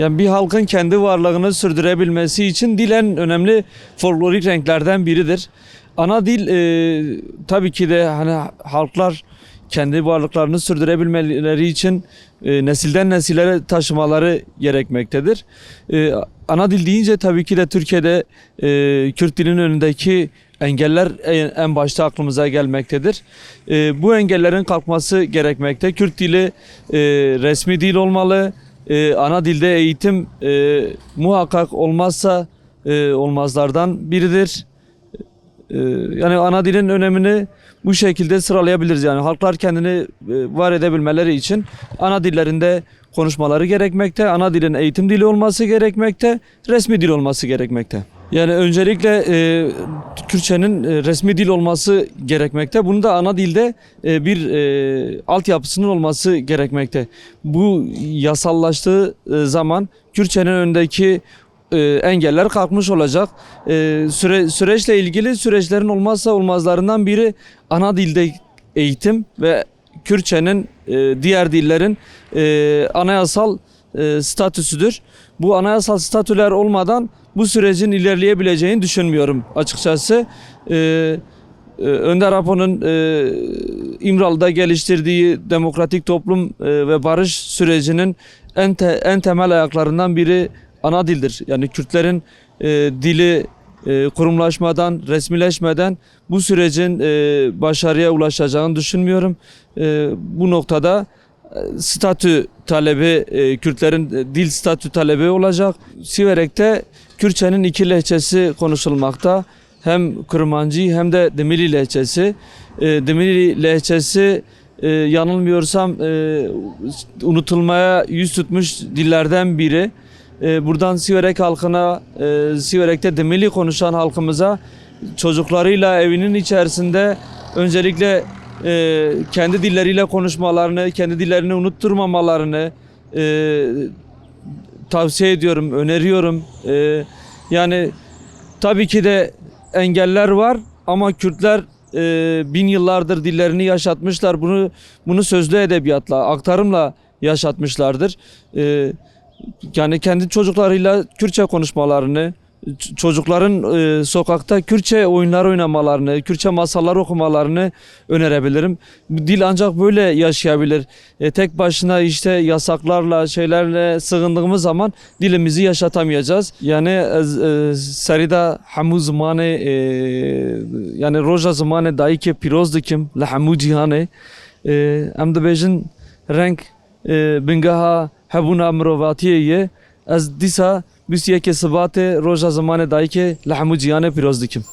Yani bir halkın kendi varlığını sürdürebilmesi için dil en önemli folklorik renklerden biridir. Ana dil e, tabii ki de hani halklar kendi varlıklarını sürdürebilmeleri için e, nesilden nesillere taşımaları gerekmektedir. E, ana dil deyince tabii ki de Türkiye'de e, Kürt dilinin önündeki engeller en, en başta aklımıza gelmektedir. E, bu engellerin kalkması gerekmekte. Kürt dili e, resmi dil olmalı. E, ana dilde eğitim e, muhakkak olmazsa e, olmazlardan biridir. E, yani ana dilin önemini bu şekilde sıralayabiliriz. Yani halklar kendini e, var edebilmeleri için ana dillerinde konuşmaları gerekmekte. Ana dilin eğitim dili olması gerekmekte. Resmi dil olması gerekmekte. Yani öncelikle e, Kürtçenin e, resmi dil olması gerekmekte. Bunu da ana dilde e, bir e, altyapısının olması gerekmekte. Bu yasallaştığı e, zaman Kürtçenin önündeki e, engeller kalkmış olacak. E, süre, süreçle ilgili süreçlerin olmazsa olmazlarından biri ana dilde eğitim ve Kürtçenin e, diğer dillerin anayasal statüsüdür. Bu anayasal statüler olmadan bu sürecin ilerleyebileceğini düşünmüyorum açıkçası. E, e, Önder Apo'nun e, İmralı'da geliştirdiği demokratik toplum e, ve barış sürecinin en te- en temel ayaklarından biri ana dildir. Yani Kürtlerin e, dili e, kurumlaşmadan, resmileşmeden bu sürecin e, başarıya ulaşacağını düşünmüyorum. E, bu noktada e, statü talebi, e, Kürtlerin e, dil statü talebi olacak. Siverek'te Kürtçenin iki lehçesi konuşulmakta. Hem Kırmancı hem de Demili lehçesi. E, Demili lehçesi e, yanılmıyorsam e, unutulmaya yüz tutmuş dillerden biri. E, buradan Siverek halkına, Siverek'te Demili konuşan halkımıza çocuklarıyla evinin içerisinde öncelikle kendi dilleriyle konuşmalarını, kendi dillerini unutturmamalarını tavsiye ediyorum, öneriyorum. E, yani tabii ki de engeller var ama Kürtler e, bin yıllardır dillerini yaşatmışlar. Bunu bunu sözlü edebiyatla, aktarımla yaşatmışlardır. E, yani kendi çocuklarıyla Kürtçe konuşmalarını, çocukların e, sokakta Kürtçe oyunlar oynamalarını, Kürtçe masallar okumalarını önerebilirim. Dil ancak böyle yaşayabilir. E, tek başına işte yasaklarla, şeylerle sığındığımız zaman dilimizi yaşatamayacağız. Yani ez- e, serida hamu zamanı e, yani roja zamanı dahi ki piroz la hamu cihane e, em dibêjin renk e, bingeha hebûna mirovatiyê ye ez dîsa بیست یک سبات روز زمان دایی که لحمو جیانه پیروز دکیم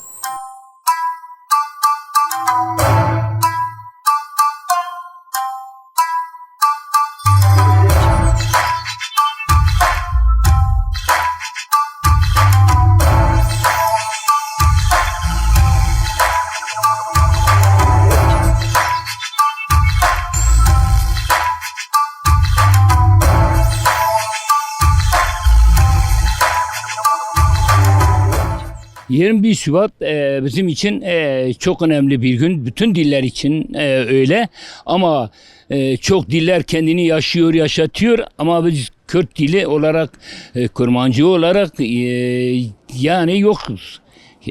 21 Şubat e, bizim için e, çok önemli bir gün. Bütün diller için e, öyle. Ama e, çok diller kendini yaşıyor, yaşatıyor. Ama biz Kürt dili olarak, e, Kurmancı olarak e, yani yokuz.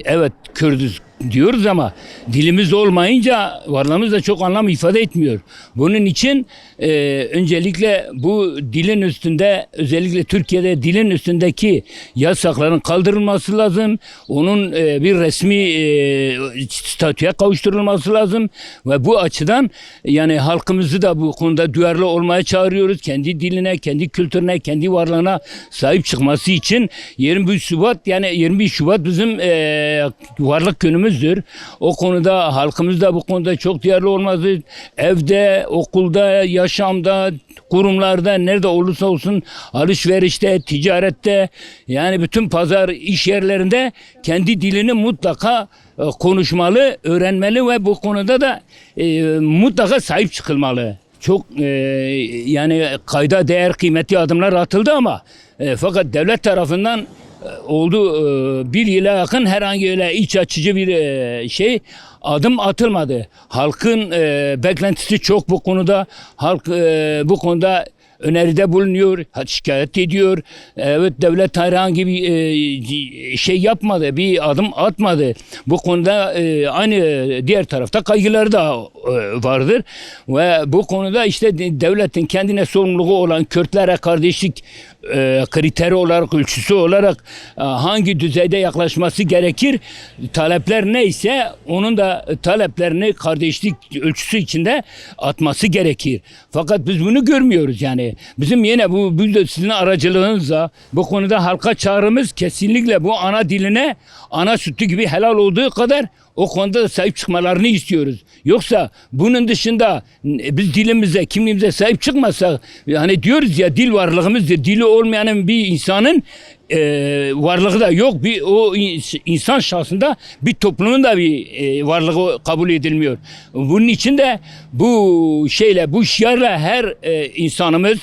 Evet Kürdüz diyoruz ama dilimiz olmayınca varlığımız da çok anlam ifade etmiyor. Bunun için e, öncelikle bu dilin üstünde özellikle Türkiye'de dilin üstündeki yasakların kaldırılması lazım. Onun e, bir resmi e, statüye kavuşturulması lazım ve bu açıdan yani halkımızı da bu konuda duyarlı olmaya çağırıyoruz. Kendi diline, kendi kültürüne, kendi varlığına sahip çıkması için 21 Şubat yani 21 Şubat bizim e, varlık günümüzdür. O konuda halkımız da bu konuda çok duyarlı olmalı. Evde, okulda, yaşamda, kurumlarda nerede olursa olsun alışverişte, ticarette yani bütün pazar iş yerlerinde kendi dilini mutlaka e, konuşmalı, öğrenmeli ve bu konuda da e, mutlaka sahip çıkılmalı. Çok e, yani kayda değer kıymetli adımlar atıldı ama e, fakat devlet tarafından oldu e, bir yıla yakın herhangi öyle iç açıcı bir e, şey adım atılmadı. Halkın e, beklentisi çok bu konuda. Halk bu konuda öneride bulunuyor, şikayet ediyor. Evet devlet herhangi bir şey yapmadı, bir adım atmadı. Bu konuda aynı diğer tarafta kaygıları da vardır. Ve bu konuda işte de- devletin kendine sorumluluğu olan Kürtlere kardeşlik e, kriteri olarak, ölçüsü olarak e, hangi düzeyde yaklaşması gerekir? Talepler neyse onun da taleplerini kardeşlik ölçüsü içinde atması gerekir. Fakat biz bunu görmüyoruz yani. Bizim yine bu, sizin aracılığınızla bu konuda halka çağrımız kesinlikle bu ana diline ana sütü gibi helal olduğu kadar o konuda da sahip çıkmalarını istiyoruz. Yoksa bunun dışında biz dilimize, kimliğimize sahip çıkmazsak yani diyoruz ya dil varlığımızdır. Dili olmayanın bir insanın e, varlığı da yok. Bir o ins- insan şahsında bir toplumun da bir e, varlığı kabul edilmiyor. Bunun için de bu şeyle bu şiarla her e, insanımız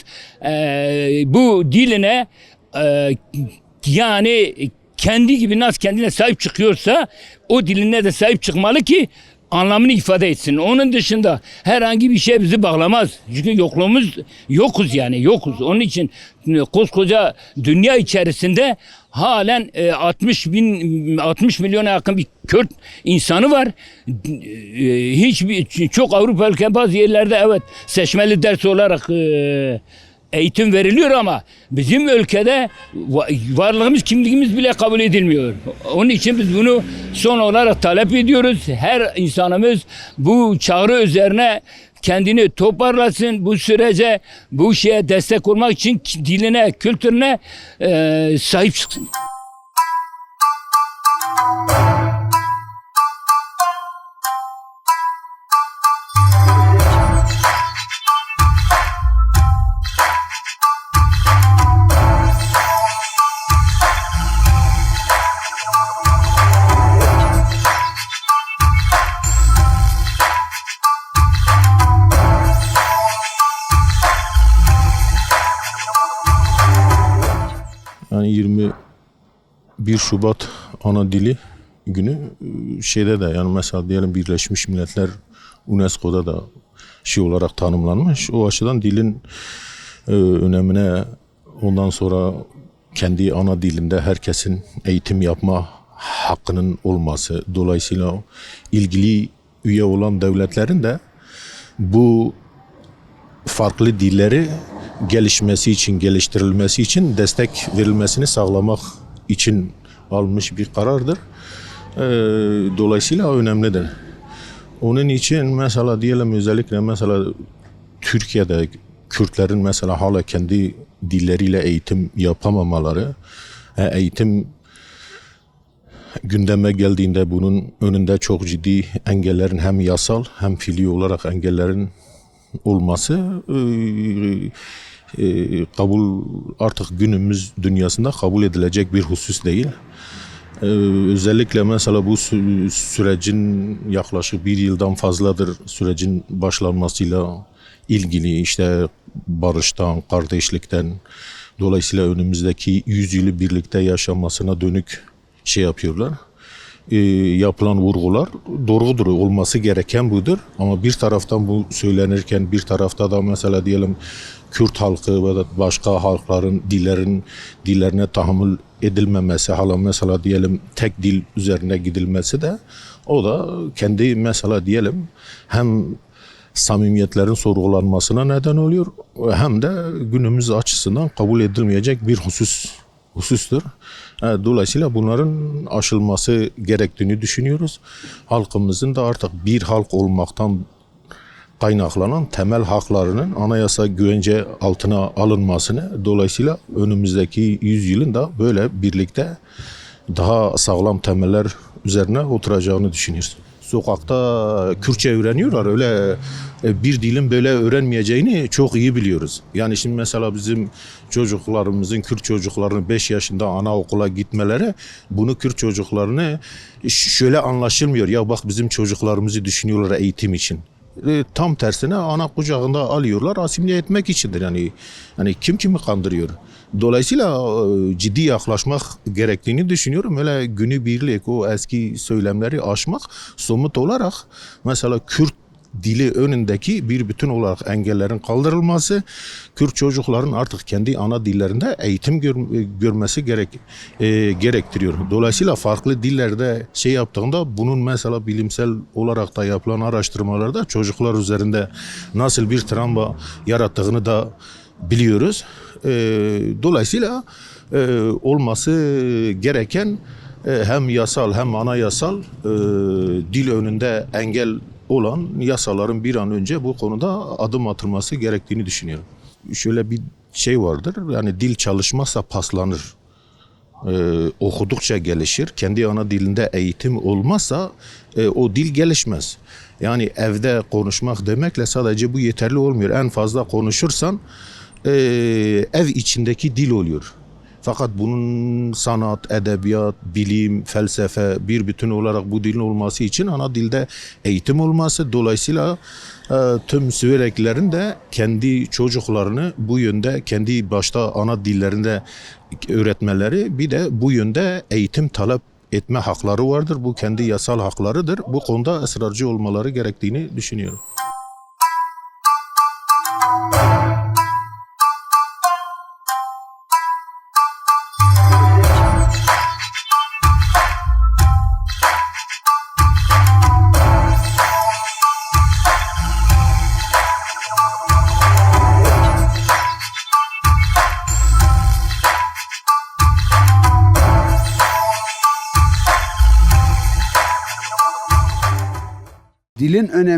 e, bu diline e, yani kendi gibi nasıl kendine sahip çıkıyorsa o diline de sahip çıkmalı ki anlamını ifade etsin. Onun dışında herhangi bir şey bizi bağlamaz. Çünkü yokluğumuz yokuz yani yokuz. Onun için koskoca dünya içerisinde halen e, 60 bin 60 milyona yakın bir Kürt insanı var. E, Hiçbir çok Avrupa ülke bazı yerlerde evet seçmeli ders olarak e, eğitim veriliyor ama bizim ülkede va- varlığımız, kimliğimiz bile kabul edilmiyor. Onun için biz bunu son olarak talep ediyoruz. Her insanımız bu çağrı üzerine kendini toparlasın bu sürece bu şeye destek olmak için diline, kültürüne eee, sahip çıksın. Şubat ana dili günü e, şeyde de yani mesela diyelim Birleşmiş Milletler UNESCO'da da şey olarak tanımlanmış. O açıdan dilin e, önemine ondan sonra kendi ana dilinde herkesin eğitim yapma hakkının olması dolayısıyla ilgili üye olan devletlerin de bu farklı dilleri gelişmesi için, geliştirilmesi için destek verilmesini sağlamak için almış bir karardır. Ee, dolayısıyla önemlidir. Onun için mesela diyelim özellikle mesela Türkiye'de Kürtlerin mesela hala kendi dilleriyle eğitim yapamamaları, e, eğitim gündeme geldiğinde bunun önünde çok ciddi engellerin hem yasal hem fiili olarak engellerin olması e, kabul artık günümüz dünyasında kabul edilecek bir husus değil. E, özellikle mesela bu sü- sürecin yaklaşık bir yıldan fazladır sürecin başlanmasıyla ilgili işte barıştan, kardeşlikten dolayısıyla önümüzdeki yüzyılı birlikte yaşamasına dönük şey yapıyorlar e, yapılan vurgular doğrudur olması gereken budur ama bir taraftan bu söylenirken bir tarafta da mesela diyelim Kürt halkı ve başka halkların dillerin dillerine tahammül edilmemesi hala mesela diyelim tek dil üzerine gidilmesi de o da kendi mesela diyelim hem samimiyetlerin sorgulanmasına neden oluyor hem de günümüz açısından kabul edilmeyecek bir husus husustur. Dolayısıyla bunların aşılması gerektiğini düşünüyoruz. Halkımızın da artık bir halk olmaktan kaynaklanan temel haklarının anayasa güvence altına alınmasını dolayısıyla önümüzdeki yüzyılın da böyle birlikte daha sağlam temeller üzerine oturacağını düşünüyoruz. Sokakta Kürtçe öğreniyorlar. Öyle e, bir dilin böyle öğrenmeyeceğini çok iyi biliyoruz. Yani şimdi mesela bizim çocuklarımızın, Kürt çocuklarının 5 yaşında anaokula gitmeleri bunu Kürt çocuklarını şöyle anlaşılmıyor. Ya bak bizim çocuklarımızı düşünüyorlar eğitim için. E, tam tersine ana kucağında alıyorlar asimile etmek içindir. Yani yani kim kimi kandırıyor. Dolayısıyla e, ciddi yaklaşmak gerektiğini düşünüyorum. Öyle günü birlik o eski söylemleri aşmak somut olarak mesela Kürt dili önündeki bir bütün olarak engellerin kaldırılması, Kürt çocukların artık kendi ana dillerinde eğitim gör- görmesi gerek e, gerektiriyor. Dolayısıyla farklı dillerde şey yaptığında bunun mesela bilimsel olarak da yapılan araştırmalarda çocuklar üzerinde nasıl bir travma yarattığını da biliyoruz. E, dolayısıyla e, olması gereken e, hem yasal hem anayasal e, dil önünde engel olan yasaların bir an önce bu konuda adım atılması gerektiğini düşünüyorum. Şöyle bir şey vardır yani dil çalışmazsa paslanır. Ee, okudukça gelişir. Kendi ana dilinde eğitim olmazsa e, o dil gelişmez. Yani evde konuşmak demekle sadece bu yeterli olmuyor. En fazla konuşursan e, ev içindeki dil oluyor. Fakat bunun sanat, edebiyat, bilim, felsefe bir bütün olarak bu dilin olması için ana dilde eğitim olması dolayısıyla e, tüm Süveyreklilerin de kendi çocuklarını bu yönde kendi başta ana dillerinde öğretmeleri bir de bu yönde eğitim talep etme hakları vardır. Bu kendi yasal haklarıdır. Bu konuda ısrarcı olmaları gerektiğini düşünüyorum.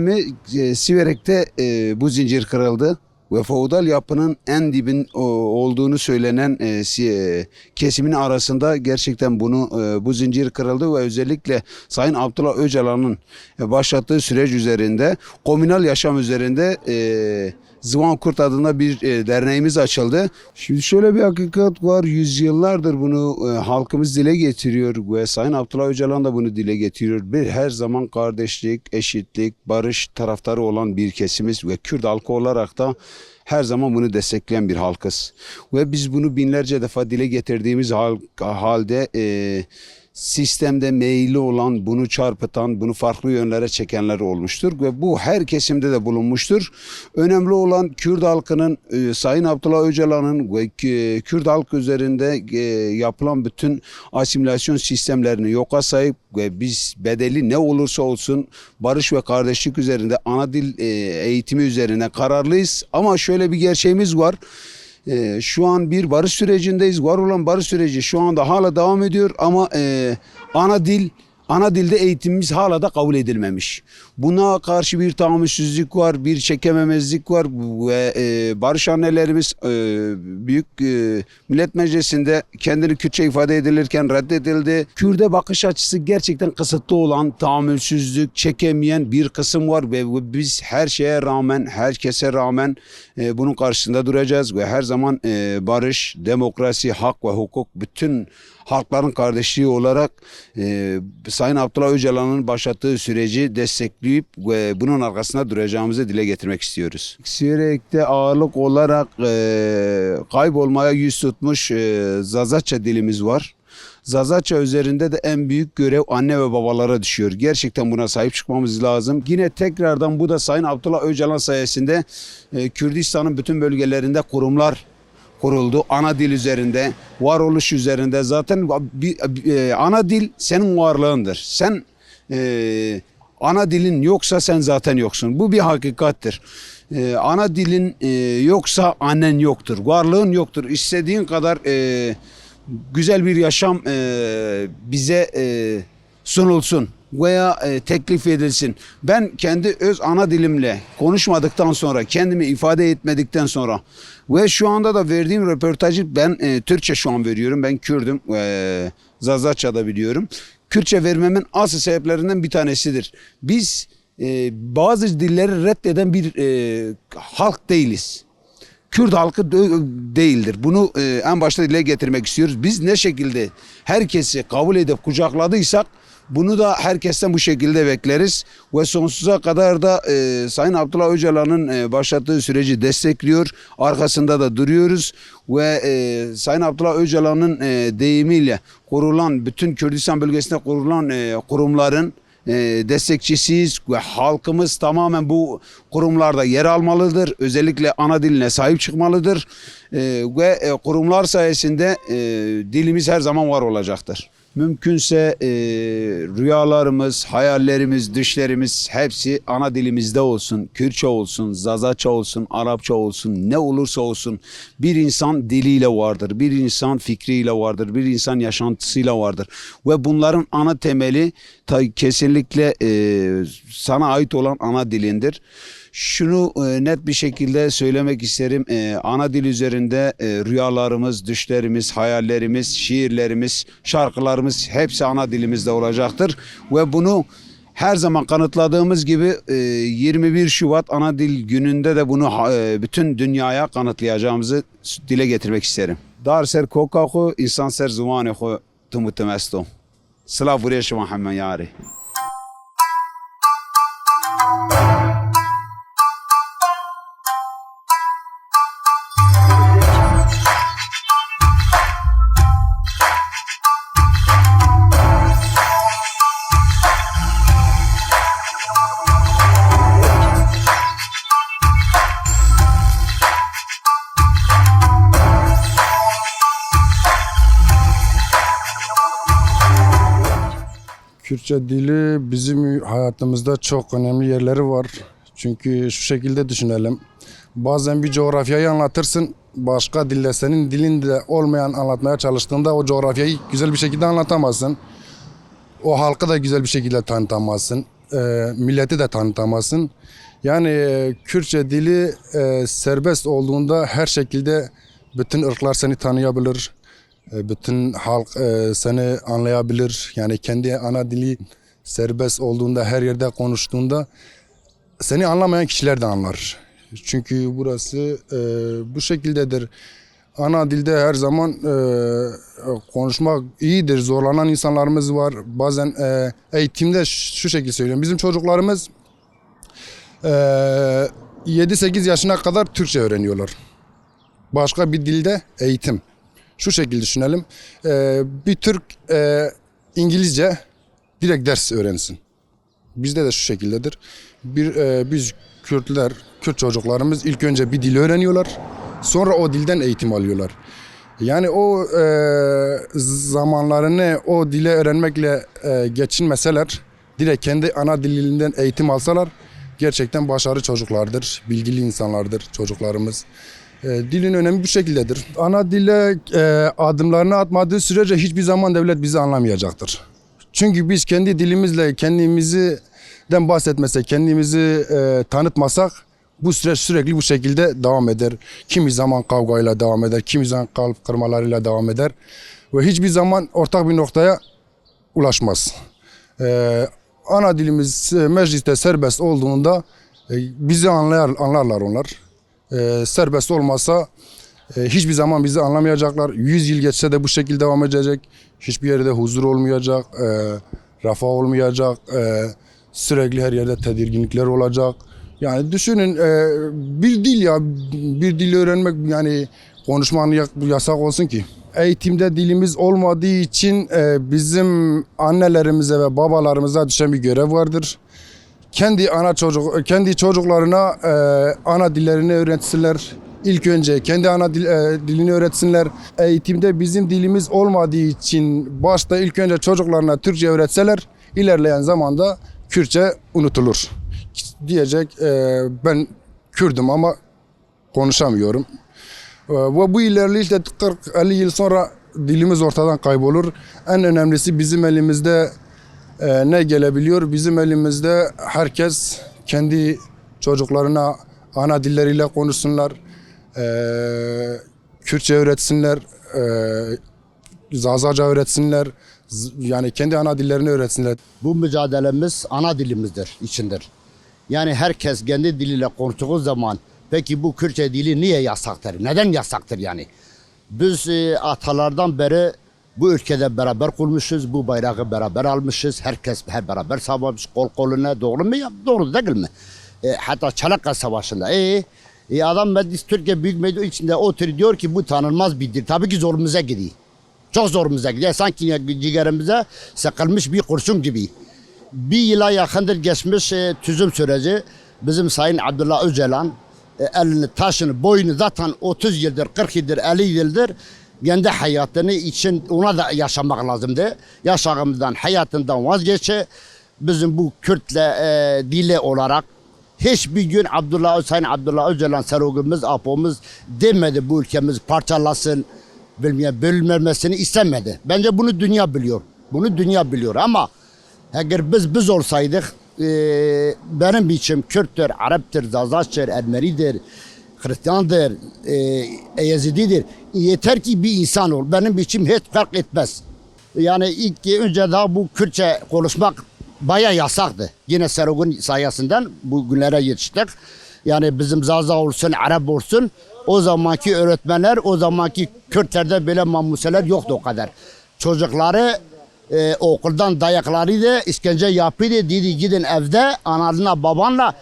Dilin önemi e, Siverek'te e, bu zincir kırıldı ve feodal yapının en dibin o, olduğunu söylenen e, si- e, kesimin arasında gerçekten bunu e, bu zincir kırıldı ve özellikle Sayın Abdullah Öcalan'ın e, başlattığı süreç üzerinde komünal yaşam üzerinde e, Zıvan Kurt adında bir e, derneğimiz açıldı. Şimdi şöyle bir hakikat var. Yüzyıllardır bunu e, halkımız dile getiriyor ve Sayın Abdullah Öcalan da bunu dile getiriyor. Bir her zaman kardeşlik, eşitlik, barış taraftarı olan bir kesimiz ve Kürt halkı olarak da her zaman bunu destekleyen bir halkız. Ve biz bunu binlerce defa dile getirdiğimiz hal, halde e, sistemde meyilli olan, bunu çarpıtan, bunu farklı yönlere çekenler olmuştur ve bu her kesimde de bulunmuştur. Önemli olan Kürt halkının, e, Sayın Abdullah Öcalan'ın ve e, Kürt halk üzerinde e, yapılan bütün asimilasyon sistemlerini yoka sayıp ve biz bedeli ne olursa olsun barış ve kardeşlik üzerinde, ana dil e, eğitimi üzerine kararlıyız. Ama şöyle bir gerçeğimiz var. Ee, şu an bir barış sürecindeyiz. Var olan barış süreci şu anda hala devam ediyor ama e, ana dil ana dilde eğitimimiz hala da kabul edilmemiş. Buna karşı bir tahammülsüzlük var, bir çekememezlik var ve e, barış annelerimiz e, Büyük e, Millet Meclisi'nde kendini Kürtçe ifade edilirken reddedildi. Kürde bakış açısı gerçekten kısıtlı olan, tahammülsüzlük çekemeyen bir kısım var ve biz her şeye rağmen, herkese rağmen e, bunun karşısında duracağız ve her zaman e, barış, demokrasi, hak ve hukuk bütün halkların kardeşliği olarak e, Sayın Abdullah Öcalan'ın başlattığı süreci destekleyip ve bunun arkasında duracağımızı dile getirmek istiyoruz. Siverek'te ağırlık olarak e, kaybolmaya yüz tutmuş e, Zazaça dilimiz var. Zazaça üzerinde de en büyük görev anne ve babalara düşüyor. Gerçekten buna sahip çıkmamız lazım. Yine tekrardan bu da Sayın Abdullah Öcalan sayesinde e, Kürdistan'ın bütün bölgelerinde kurumlar kuruldu. Ana dil üzerinde, varoluş üzerinde. Zaten e, ana dil senin varlığındır. Sen e, ana dilin yoksa sen zaten yoksun. Bu bir hakikattir. E, ana dilin e, yoksa annen yoktur. Varlığın yoktur. İstediğin kadar e, güzel bir yaşam e, bize e, sunulsun veya e, teklif edilsin. Ben kendi öz ana dilimle konuşmadıktan sonra, kendimi ifade etmedikten sonra ve şu anda da verdiğim röportajı ben e, Türkçe şu an veriyorum. Ben Kürdüm. E, Zazaça'da biliyorum. Kürtçe vermemin asıl sebeplerinden bir tanesidir. Biz e, bazı dilleri reddeden bir e, halk değiliz. Kürt halkı değildir. Bunu e, en başta dile getirmek istiyoruz. Biz ne şekilde herkesi kabul edip kucakladıysak bunu da herkesten bu şekilde bekleriz ve sonsuza kadar da e, Sayın Abdullah Öcalan'ın e, başlattığı süreci destekliyor. Arkasında da duruyoruz ve e, Sayın Abdullah Öcalan'ın e, deyimiyle kurulan bütün Kürdistan bölgesinde kurulan e, kurumların e, destekçisiyiz ve halkımız tamamen bu kurumlarda yer almalıdır. Özellikle ana diline sahip çıkmalıdır E, ve e, kurumlar sayesinde dilimiz her zaman var olacaktır. Mümkünse e, rüyalarımız, hayallerimiz, düşlerimiz hepsi ana dilimizde olsun. Kürtçe olsun, Zazaça olsun, Arapça olsun, ne olursa olsun. Bir insan diliyle vardır, bir insan fikriyle vardır, bir insan yaşantısıyla vardır. Ve bunların ana temeli ta, kesinlikle e, sana ait olan ana dilindir. Şunu e, net bir şekilde söylemek isterim. E, ana dil üzerinde e, rüyalarımız, düşlerimiz, hayallerimiz, şiirlerimiz, şarkılarımız hepsi ana dilimizde olacaktır. Ve bunu her zaman kanıtladığımız gibi e, 21 Şubat Ana Dil Günü'nde de bunu bütün dünyaya kanıtlayacağımızı dile getirmek isterim. Dar ser koka xo, insan ser zumanı xo tumutemesto. Sıla buraya şuma hemen yari. Kürtçe dili bizim hayatımızda çok önemli yerleri var. Çünkü şu şekilde düşünelim. Bazen bir coğrafyayı anlatırsın. Başka dille senin dilinde olmayan anlatmaya çalıştığında o coğrafyayı güzel bir şekilde anlatamazsın. O halkı da güzel bir şekilde tanıtamazsın. e, milleti de tanıtamazsın. Yani e, Kürtçe dili e, serbest olduğunda her şekilde bütün ırklar seni tanıyabilir. E, bütün halk e, seni anlayabilir. Yani kendi ana dili serbest olduğunda, her yerde konuştuğunda seni anlamayan kişiler de anlar. Çünkü burası e, bu şekildedir. Ana dilde her zaman e, konuşmak iyidir. Zorlanan insanlarımız var. Bazen e, eğitimde şu şekilde söylüyorum. Bizim çocuklarımız e, 7-8 yaşına kadar Türkçe öğreniyorlar. Başka bir dilde eğitim. Şu şekilde düşünelim. E, bir Türk e, İngilizce direkt ders öğrensin. Bizde de şu şekildedir. Bir e, biz Kürtler, Kürt çocuklarımız ilk önce bir dil öğreniyorlar. Sonra o dilden eğitim alıyorlar. Yani o e, zamanlarını o dile öğrenmekle e, geçinmeseler, direkt kendi ana dilinden eğitim alsalar gerçekten başarılı çocuklardır, bilgili insanlardır çocuklarımız. E, dilin önemi bu şekildedir. Ana dile e, adımlarını atmadığı sürece hiçbir zaman devlet bizi anlamayacaktır. Çünkü biz kendi dilimizle kendimizden bahsetmesek, kendimizi e, tanıtmasak bu süreç sürekli bu şekilde devam eder. Kimi zaman kavgayla devam eder, kimi zaman kalp kırmalarıyla devam eder ve hiçbir zaman ortak bir noktaya ulaşmaz. E, ana dilimiz e, mecliste serbest olduğunda e, bizi anlayar, anlarlar onlar. E, serbest olmasa e, hiçbir zaman bizi anlamayacaklar. 100 yıl geçse de bu şekilde devam edecek. Hiçbir yerde huzur olmayacak, e, refah olmayacak. e, sürekli her yerde tedirginlikler olacak. Yani düşünün e, bir dil ya bir dil öğrenmek yani konuşmanın ya- yasak olsun ki. Eğitimde dilimiz olmadığı için e, bizim annelerimize ve babalarımıza düşen bir görev vardır kendi ana çocuk kendi çocuklarına e, ana dillerini öğretsinler. İlk önce kendi ana dil, e, dilini öğretsinler. Eğitimde bizim dilimiz olmadığı için başta ilk önce çocuklarına Türkçe öğretseler ilerleyen zamanda Kürtçe unutulur. Diyecek e, ben Kürdüm ama konuşamıyorum. E, Ve bu ilerleyişle 40-50 yıl sonra dilimiz ortadan kaybolur. En önemlisi bizim elimizde e, ne gelebiliyor? Bizim elimizde herkes kendi çocuklarına ana dilleriyle konuşsunlar. E, Kürtçe öğretsinler. E, Zazaca öğretsinler. Yani kendi ana dillerini öğretsinler. Bu mücadelemiz ana dilimizdir, içindir. Yani herkes kendi diliyle konuştuğu zaman peki bu Kürtçe dili niye yasaktır? Neden yasaktır yani? Biz e, atalardan beri bu ülkede beraber kurmuşuz, bu bayrağı beraber almışız. Herkes hep beraber savaşmış kol koluna doğru mu? Ya, doğru değil mi? E, hatta Çanakkale Savaşı'nda. E, e, adam Meclis Türkiye Büyük Meclis içinde oturuyor diyor ki bu tanınmaz bir dil. Tabii ki zorumuza gidiyor. Çok zorumuza gidiyor. Sanki ciğerimize sıkılmış bir kurşun gibi. bir yıla yakındır geçmiş e, tüzüm süreci. Bizim Sayın Abdullah Öcalan e, elini taşını boyunu zaten 30 yıldır 40 yıldır 50 yıldır kendi hayatını için ona da yaşamak lazımdı. Yaşamından hayatından vazgeçe bizim bu Kürtle e, dili olarak hiçbir gün Abdullah Sayın Abdullah Öcalan serogumuz, apomuz demedi bu ülkemiz parçalasın, bilmem bölünmemesini istemedi. Bence bunu dünya biliyor. Bunu dünya biliyor ama eğer biz biz olsaydık e, benim için Kürttür, Arap'tır, Zazaç'tır, Ermenidir, Hristiyandır, e, Yezididir. Yeter ki bir insan ol. Benim için hiç fark etmez. Yani ilk önce daha bu Kürtçe konuşmak baya yasaktı. Yine Serogun sayesinden bu günlere yetiştik. Yani bizim Zaza olsun, Arap olsun o zamanki öğretmenler, o zamanki Kürtlerde böyle mamuseler yoktu o kadar. Çocukları e, okuldan dayaklarıydı, işkence yapıyordu. Dedi gidin evde analına babanla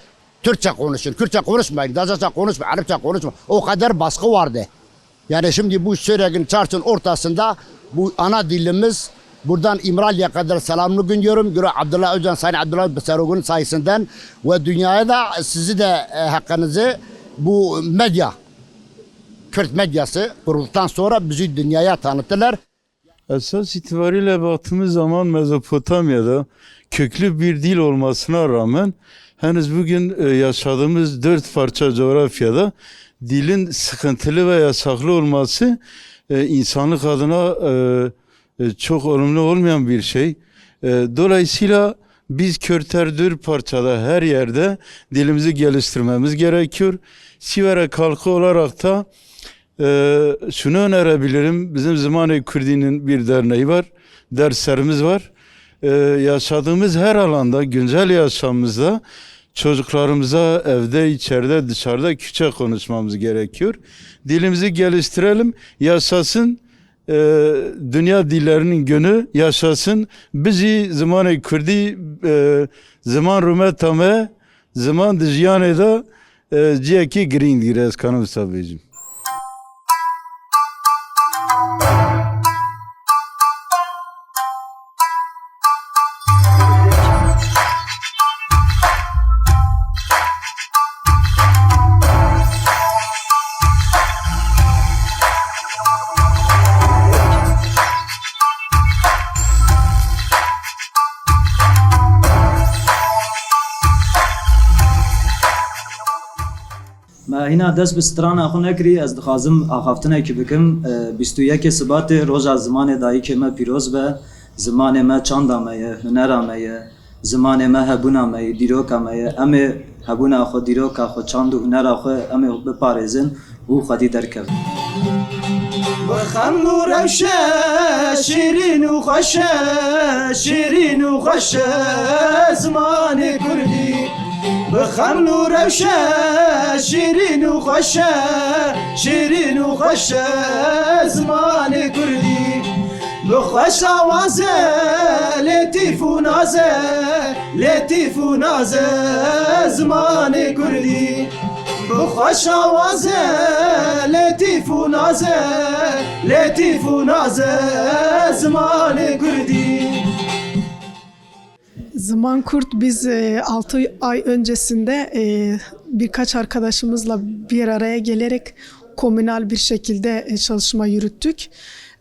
Türkçe konuşun. Kürtçe konuşmayın, Zazaça konuşmayın, Arapça konuşmayın. O kadar baskı vardı. Yani şimdi bu sürecin çarşının ortasında bu ana dilimiz buradan İmralı'ya kadar selamını gönderiyorum. Göre Abdullah Öcalan, Sayın Abdullah Besarogun sayesinden ve dünyaya da sizi de e, hakkınızı bu medya, Kürt medyası kurulduktan sonra bizi dünyaya tanıttılar. Esas itibariyle baktığımız zaman Mezopotamya'da köklü bir dil olmasına rağmen henüz bugün e, yaşadığımız dört parça coğrafyada dilin sıkıntılı ve yasaklı olması e, insanlık adına e, e, çok olumlu olmayan bir şey. E, Dolayısıyla biz Körter parçada her yerde dilimizi geliştirmemiz gerekiyor. Siverek halkı olarak da ee, şunu önerebilirim. Bizim Zamane Kürdi'nin bir derneği var. Derslerimiz var. Ee, yaşadığımız her alanda, güncel yaşamımızda çocuklarımıza evde, içeride, dışarıda Kürtçe konuşmamız gerekiyor. Dilimizi geliştirelim. Yaşasın e, dünya dillerinin günü yaşasın. Bizi Zamane Kürdi e, zaman rumetame zaman dijiyaneda e, ciyeki green dires kanım sabicim. ما هنا دست به ستران خو نکری از دخوازم آخافتنه که بکم بیستو یک سبات روز از زمان دایی که ما پیروز به زمان ما چاندا مایه هنر مایه زمان ما هبونا مایه دیروکا مایه امه هبونا خو دیروکا خو چاند و هنر خو امه بپارزن و خودی درکب بخم روشه شیرین و خوشه شیرین و خوشه زمان کردی بخم روشه شیرین و خوشه شیرین و خوشه زمان کردی بخوش آوازه لطیف و نازه لطیف و نازه زمان کردی بخوش آوازه لطیف و نازه لطیف و نازه زمان کردی Zaman Kurt biz 6 ay öncesinde e, birkaç arkadaşımızla bir araya gelerek komünal bir şekilde e, çalışma yürüttük.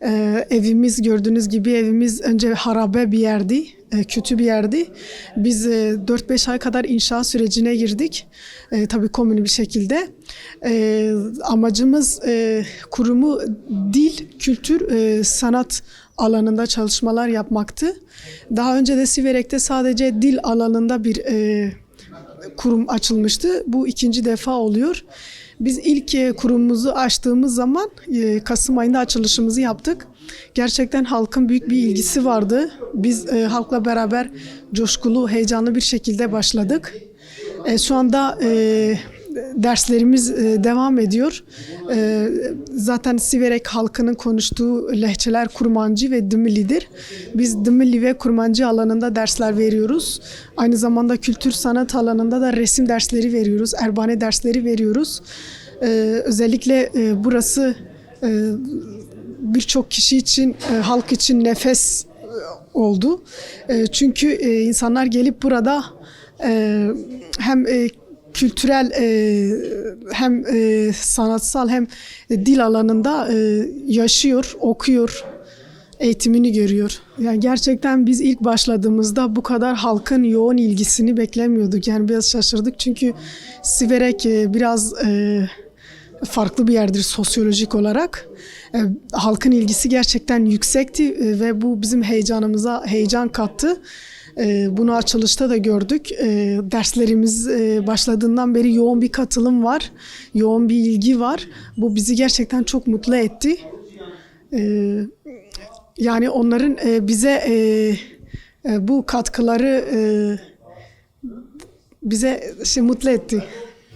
E, evimiz gördüğünüz gibi evimiz önce harabe bir yerdi, e, kötü bir yerdi. Biz e, 4-5 ay kadar inşaat sürecine girdik. E, tabii komün bir şekilde. E, amacımız e, kurumu dil, kültür, e, sanat alanında çalışmalar yapmaktı. Daha önce de Siverek'te sadece dil alanında bir e, kurum açılmıştı. Bu ikinci defa oluyor. Biz ilk e, kurumumuzu açtığımız zaman e, Kasım ayında açılışımızı yaptık. Gerçekten halkın büyük bir ilgisi vardı. Biz e, halkla beraber coşkulu, heyecanlı bir şekilde başladık. E, şu anda e, derslerimiz e, devam ediyor. E, zaten Siverek halkının konuştuğu lehçeler Kurmancı ve Dımili'dir. Biz Dımili ve Kurmancı alanında dersler veriyoruz. Aynı zamanda kültür sanat alanında da resim dersleri veriyoruz. Erbane dersleri veriyoruz. E, özellikle burası birçok kişi için, halk için nefes oldu. Çünkü insanlar gelip burada hem kültürel e, hem e, sanatsal hem dil alanında e, yaşıyor, okuyor, eğitimini görüyor. Yani gerçekten biz ilk başladığımızda bu kadar halkın yoğun ilgisini beklemiyorduk. Yani biraz şaşırdık çünkü Siverek e, biraz e, farklı bir yerdir sosyolojik olarak. E, halkın ilgisi gerçekten yüksekti e, ve bu bizim heyecanımıza heyecan kattı. E, bunu açılışta da gördük. E, derslerimiz e, başladığından beri yoğun bir katılım var, yoğun bir ilgi var. Bu bizi gerçekten çok mutlu etti. E, yani onların e, bize e, bu katkıları bize şey, mutlu etti.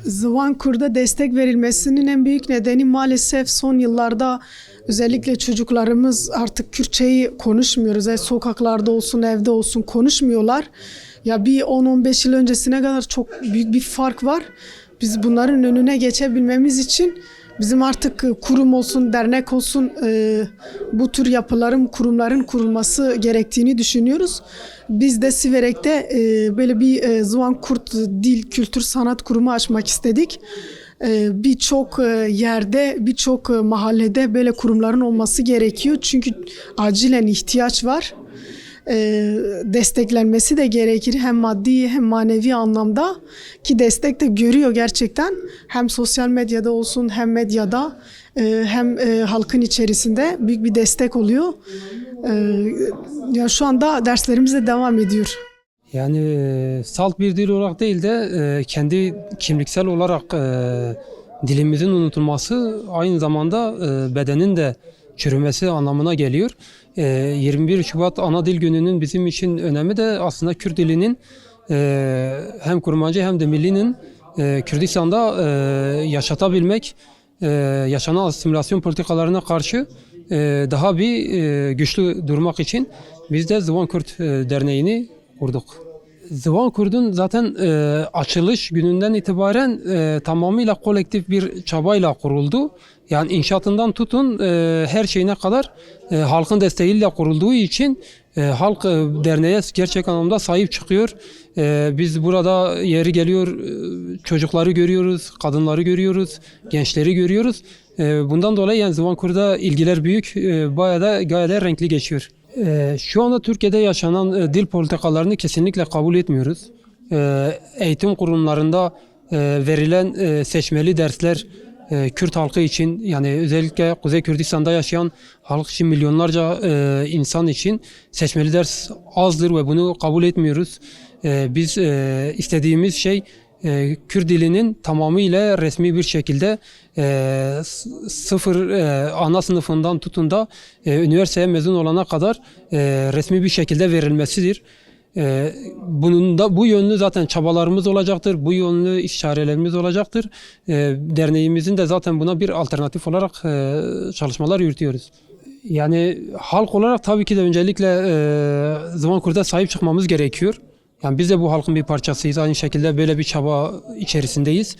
Zıvan Kur'da destek verilmesinin en büyük nedeni maalesef son yıllarda özellikle çocuklarımız artık Kürtçeyi konuşmuyoruz. Yani sokaklarda olsun, evde olsun konuşmuyorlar. Ya bir 10-15 yıl öncesine kadar çok büyük bir fark var. Biz bunların önüne geçebilmemiz için bizim artık e, kurum olsun, dernek olsun e, bu tür yapıların, kurumların kurulması gerektiğini düşünüyoruz. Biz de Siverek'te e, böyle bir e, Zuvan Kurt Dil Kültür Sanat Kurumu açmak istedik. E, birçok e, yerde, birçok e, mahallede böyle kurumların olması gerekiyor. Çünkü acilen ihtiyaç var. E, desteklenmesi de gerekir hem maddi hem manevi anlamda ki destek de görüyor gerçekten hem sosyal medyada olsun hem medyada e, hem halkın içerisinde büyük bir destek oluyor. E, ya şu anda derslerimiz de devam ediyor. Yani e, salt bir dil olarak değil de e, kendi kimliksel olarak e, dilimizin unutulması aynı zamanda bedenin de çürümesi anlamına geliyor. E, 21 Şubat Ana Dil Günü'nün bizim için önemi de aslında Kürt dilinin hem kurmancı hem de millinin Kürdistan'da yaşatabilmek, yaşanan asimilasyon politikalarına karşı daha bir güçlü durmak için biz de Zıvan Kürt Derneği'ni kurduk. Zıvan Kurd'un zaten e, açılış gününden itibaren e, tamamıyla kolektif bir çabayla kuruldu. Yani inşaatından tutun e, her şeyine kadar e, halkın desteğiyle kurulduğu için e, halk e, derneğe gerçek anlamda sahip çıkıyor. E, biz burada yeri geliyor e, çocukları görüyoruz, kadınları görüyoruz, gençleri görüyoruz. E, bundan dolayı yani Zıvan Kurd'a ilgiler büyük, e, bayağı da gayet renkli geçiyor. Ee, Şu anda Türkiye'de yaşanan e, dil politikalarını kesinlikle kabul etmiyoruz. Ee, Eğitim kurumlarında e, verilen e, seçmeli dersler Kürt halkı için yani özellikle Kuzey Kürdistan'da yaşayan halk için milyonlarca insan için seçmeli ders azdır ve bunu kabul etmiyoruz. E, Biz istediğimiz şey e, Kürt dilinin tamamıyla resmi bir şekilde e, sıfır e, ana sınıfından tutun da e, üniversiteye mezun olana kadar e, resmi bir şekilde verilmesidir. E, bunun da bu yönlü zaten çabalarımız olacaktır. Bu yönlü işarelerimiz olacaktır. E, derneğimizin de zaten buna bir alternatif olarak e, çalışmalar yürütüyoruz. Yani halk olarak tabii ki de öncelikle e, zaman kurda sahip çıkmamız gerekiyor. Yani biz de bu halkın bir parçasıyız. Aynı şekilde böyle bir çaba içerisindeyiz.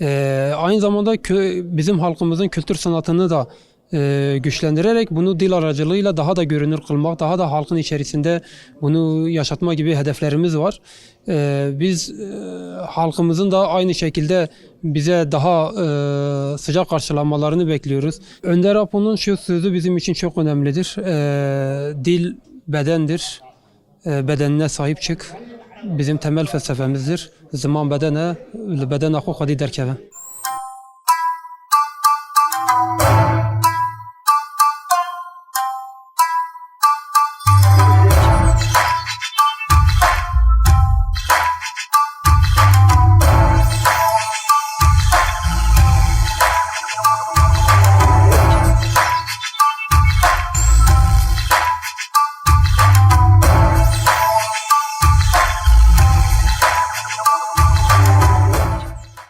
Ee, aynı zamanda kö- bizim halkımızın kültür sanatını da e, güçlendirerek bunu dil aracılığıyla daha da görünür kılmak, daha da halkın içerisinde bunu yaşatma gibi hedeflerimiz var. Ee, biz e, halkımızın da aynı şekilde bize daha e, sıcak karşılanmalarını bekliyoruz. Önder Apo'nun şu sözü bizim için çok önemlidir. Ee, dil bedendir e, bedenine sahip çık. Bizim temel felsefemizdir. Zaman bedene, beden akı kadi derkeve.